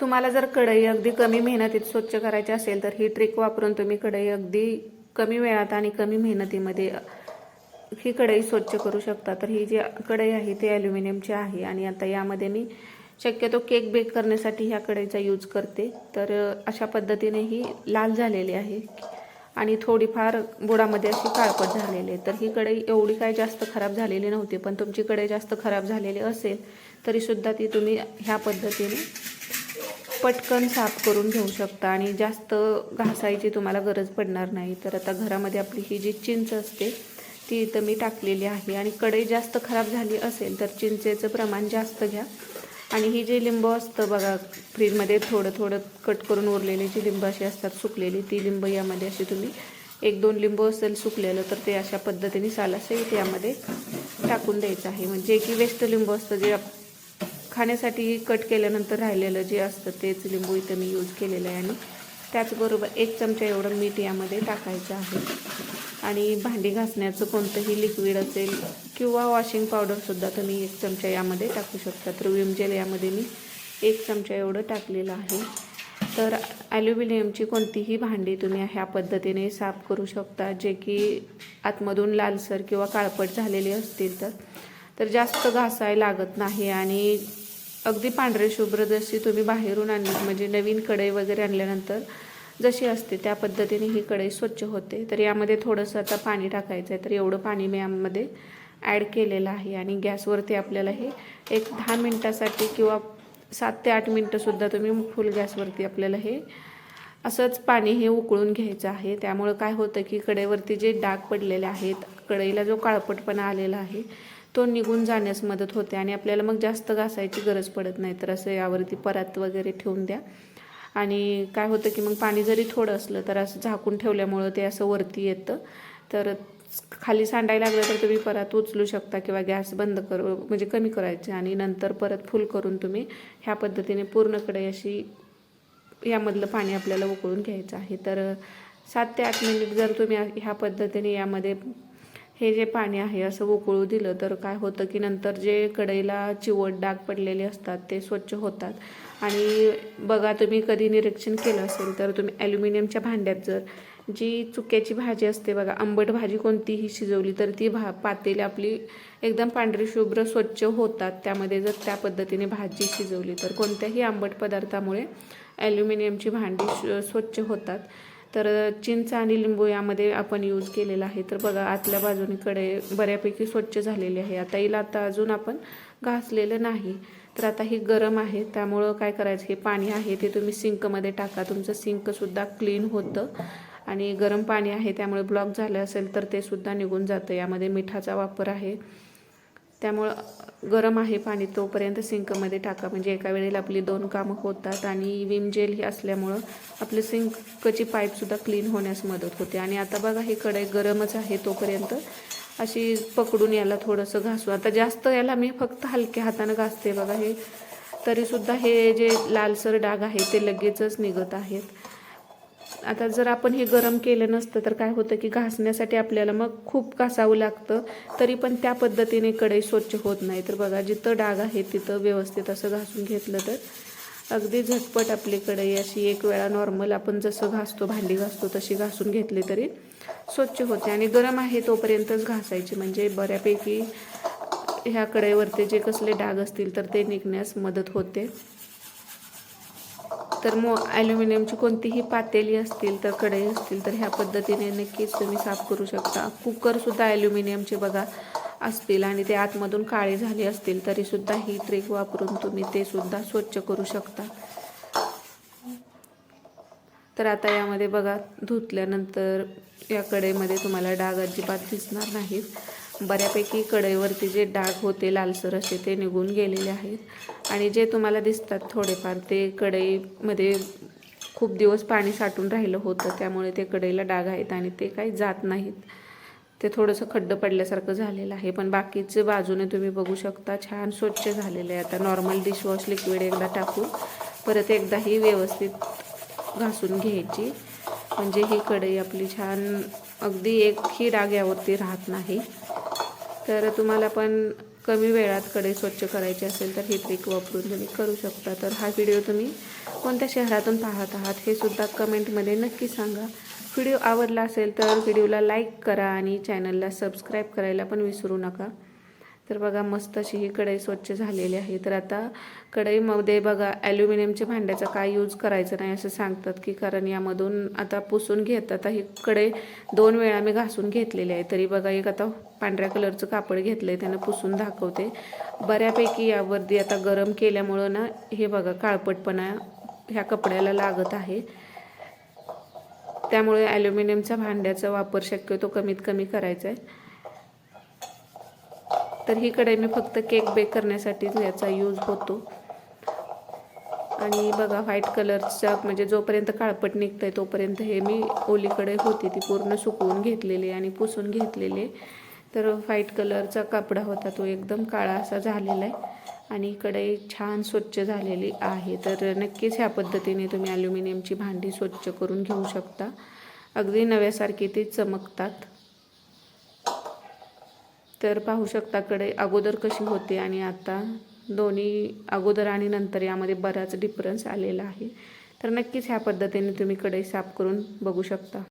तुम्हाला जर कढई अगदी कमी मेहनतीत स्वच्छ करायची असेल तर ही ट्रिक वापरून तुम्ही कढई अगदी कमी वेळात आणि कमी मेहनतीमध्ये ही कढई स्वच्छ करू शकता. तर ही जी कढई आहे ती ॲल्युमिनियमची आहे आणि आता यामध्ये मी शक्यतो केक बेक करण्यासाठी ह्या कढईचा यूज करते. तर अशा पद्धतीने ही लाल झालेली आहे आणि थोडीफार बुडामध्ये अशी काळपट झालेली आहे. तर ही कढई एवढी काय जास्त खराब झालेली नव्हती पण तुमची कढई जास्त खराब झालेली असेल तरीसुद्धा ती तुम्ही ह्या पद्धतीने पटकन साफ करून घेऊ शकता आणि जास्त घासायची तुम्हाला गरज पडणार नाही. तर आता घरामध्ये आपली ही जी चिंच असते ती इथं मी टाकलेली आहे. आणि कढई जास्त खराब झाली असेल तर चिंचेचं प्रमाण जास्त घ्या. आणि ही जी लिंबू असतं बघा फ्रीजमध्ये थोडं थोडं कट करून उरलेली जी लिंब अशी असतात सुकलेली ती लिंब यामध्ये अशी तुम्ही एक दोन लिंबू असेल सुकलेलं तर ते अशा पद्धतीने सालासहित यामध्ये टाकून द्यायचं आहे. म्हणजे की वेस्ट लिंबू असतं जे खाण्यासाठी कट केल्यानंतर राहिलेलं जे असतं तेच लिंबू इथं मी यूज केलेलं आहे आणि त्याचबरोबर एक चमचा एवढं मीठ यामध्ये टाकायचं आहे. आणि भांडी घासण्याचं कोणतंही लिक्विड असेल किंवा वॉशिंग पावडरसुद्धा तुम्ही एक चमचा यामध्ये टाकू शकता. तर विमजेल यामध्ये मी एक चमचा एवढं टाकलेलं आहे. तर ॲल्युमिनियमची कोणतीही भांडी तुम्ही ह्या पद्धतीने साफ करू शकता. जे की आतमधून लालसर किंवा काळपट झालेली असतील तर. तर जास्त घासायला लागत नाही आणि अगदी पांढरे शुभ्र जशी तुम्ही बाहेरून आणली म्हणजे नवीन कढई वगैरे आणल्यानंतर जशी असते त्या पद्धतीने ही कढई स्वच्छ होते. तर यामध्ये थोडंसं आता पाणी टाकायचं आहे तर एवढं पाणी मी यामध्ये ॲड केलेलं आहे आणि गॅसवरती आपल्याला हे एक दहा मिनटासाठी किंवा सात ते आठ मिनटंसुद्धा तुम्ही फुल गॅसवरती आपल्याला हे असंच पाणी हे उकळून घ्यायचं आहे. त्यामुळं काय होतं की कढईवरती जे डाग पडलेले आहेत कढईला जो काळपटपणा आलेला आहे तो निघून जाण्यास मदत होते आणि आपल्याला मग जास्त घासायची गरज पडत नाही. तर असं यावरती परात वगैरे ठेवून द्या. आणि काय होतं की मग पाणी जरी थोडं असलं तर असं झाकून ठेवल्यामुळं ते असं वरती येतं. तर खाली सांडायला लागलं तर तुम्ही परत उचलू शकता किंवा गॅस बंद करू म्हणजे कमी करायचे आणि नंतर परत फुल करून तुम्ही ह्या पद्धतीने पूर्णकडे अशी यामधलं पाणी आपल्याला उकळून घ्यायचं आहे. तर सात ते आठ मिनिट जर तुम्ही ह्या पद्धतीने यामध्ये हे जे पाणी आहे असं उकळू दिलं तर काय होतं की नंतर जे कढईला चिवट डाग पडलेले असतात ते स्वच्छ होतात. आणि बघा तुम्ही कधी निरीक्षण केलं असेल तर तुम्ही ॲल्युमिनियमच्या भांड्यात जर जी चुक्याची भाजी असते बघा आंबट भाजी कोणतीही शिजवली तर ती भा पातेली आपली एकदम पांढरी शुभ्र स्वच्छ होतात. त्यामध्ये जर त्या पद्धतीने भाजी शिजवली तर कोणत्याही आंबट पदार्थामुळे ॲल्युमिनियमची भांडी श- स्वच्छ होतात. तर चिंच आणि लिंबू यामध्ये आपण यूज केलेला आहे. तर बघा आतल्या बाजूनीकडे बऱ्यापैकी स्वच्छ झालेली आहे. आता हिला आता अजून आपण घासलेलं नाही. तर आता ही गरम आहे. त्यामुळं काय करायचं? हे पाणी आहे ते तुम्ही सिंकमध्ये टाका. तुमचं सिंकसुद्धा क्लीन होतं. आणि गरम पाणी आहे त्यामुळे ब्लॉक झालं असेल तर ते सुद्धा निघून जातं. यामध्ये मिठाचा वापर आहे. त्यामुळं गरम आहे पाणी तोपर्यंत सिंकमध्ये टाका. म्हणजे एका वेळेला आपली दोन कामं होतात आणि विम जेल ही असल्यामुळं आपली सिंकची पाईपसुद्धा क्लीन होण्यास मदत होते. आणि आता बघा हे कढई गरमच आहे तोपर्यंत. अशी पकडून याला थोडंसं घासू. आता जास्त याला मी फक्त हलक्या हातानं घासते बघा हे. तरीसुद्धा हे जे लालसर डाग आहे ते लगेचच निघत आहेत. आता जर आपण हे गरम केलं नसतं तर काय होतं की घासण्यासाठी आपल्याला मग खूप घासावं लागतं तरी पण त्या पद्धतीने कढई स्वच्छ होत नाही. तर बघा जिथं डाग आहे तिथं व्यवस्थित असं घासून घेतलं तर अगदी झटपट आपली कढई अशी एक वेळा नॉर्मल आपण जसं घासतो भांडी घासतो तशी घासून घेतली तरी स्वच्छ होते. आणि गरम आहे तोपर्यंतच घासायची. म्हणजे बऱ्यापैकी ह्या कढईवरती जे कसले डाग असतील तर ते निघण्यास मदत होते. तर मो ॲल्युमिनियमची कोणतीही पातेली असतील तर कढई असतील तर ह्या पद्धतीने नक्कीच तुम्ही साफ करू शकता. कुकरसुद्धा ॲल्युमिनियमचे बघा असतील आणि ते आतमधून काळे झाले असतील तरीसुद्धा ही ट्रिक वापरून तुम्ही ते सुद्धा स्वच्छ करू शकता. तर आता यामध्ये बघा धुतल्यानंतर या कढईमध्ये तुम्हाला डाग अजिबात दिसणार नाहीत. बऱ्यापैकी कढईवरती जे डाग होते लालसर असे ते निघून गेलेले आहेत. आणि जे तुम्हाला दिसतात थोडेफार ते कढईमध्ये खूप दिवस पाणी साठून राहिलं होतं त्यामुळे ते कढईला डाग आहेत आणि ते काही जात नाहीत. ते थोडंसं खड्डं पडल्यासारखं झालेलं आहे. पण बाकीचे बाजूने तुम्ही बघू शकता छान स्वच्छ झालेलं आहे. आता नॉर्मल डिशवॉश लिक्विड एकदा टाकून परत एकदा ही व्यवस्थित घासून घ्यायची. म्हणजे ही कढई आपली छान अगदी एकही डाग यावरती राहत नाही. तर तुम्हाला पण कमी वेळात कडे स्वच्छ करायची असेल तर ही ट्रिक वापरून तुम्ही करू शकता. तर हा व्हिडिओ तुम्ही कोणत्या शहरातून पाहत आहात हे सुद्धा कमेंटमध्ये नक्की सांगा. व्हिडिओ आवडला असेल तर व्हिडिओला लाईक करा आणि चॅनलला सबस्क्राईब करायला पण विसरू नका. तर बघा मस्त अशी ही कढई स्वच्छ झालेली आहे. तर आता कढईमध्ये बघा ॲल्युमिनियमच्या भांड्याचा काय यूज करायचं नाही असं सांगतात की कारण यामधून आता पुसून घेत आता ही कढई दोन वेळा मी घासून घेतलेली आहे. तरी बघा एक आता पांढऱ्या कलरचं कापड घेतलं आहे त्यानं पुसून दाखवते. बऱ्यापैकी यावरती आता गरम केल्यामुळं ना हे बघा काळपटपणा ह्या कपड्याला लागत आहे. त्यामुळे ॲल्युमिनियमच्या भांड्याचा वापर शक्यतो कमीत कमी करायचा आहे. तर ही कढई मी फक्त केक बेक करण्यासाठीच याचा यूज होतो. आणि बघा व्हाईट कलरचा म्हणजे जोपर्यंत काळपट निघतं आहे तोपर्यंत हे मी ओली कढई होती ती पूर्ण सुकवून घेतलेली आणि पुसून घेतलेली. तर व्हाईट कलरचा कपडा होता तो एकदम काळा असा झालेला आहे. आणि कढई छान स्वच्छ झालेली आहे. तर नक्कीच ह्या पद्धतीने तुम्ही ॲल्युमिनियमची भांडी स्वच्छ करून घेऊ शकता. अगदी नव्यासारखी ती चमकतात. तर पाहू शकता कडे अगोदर कशी होती आणि आता दोन्ही अगोदर आणि नंतर यामध्ये बराच डिफरन्स आलेला आहे. तर नक्कीच ह्या पद्धतीने तुम्ही कढई साफ करून बघू शकता.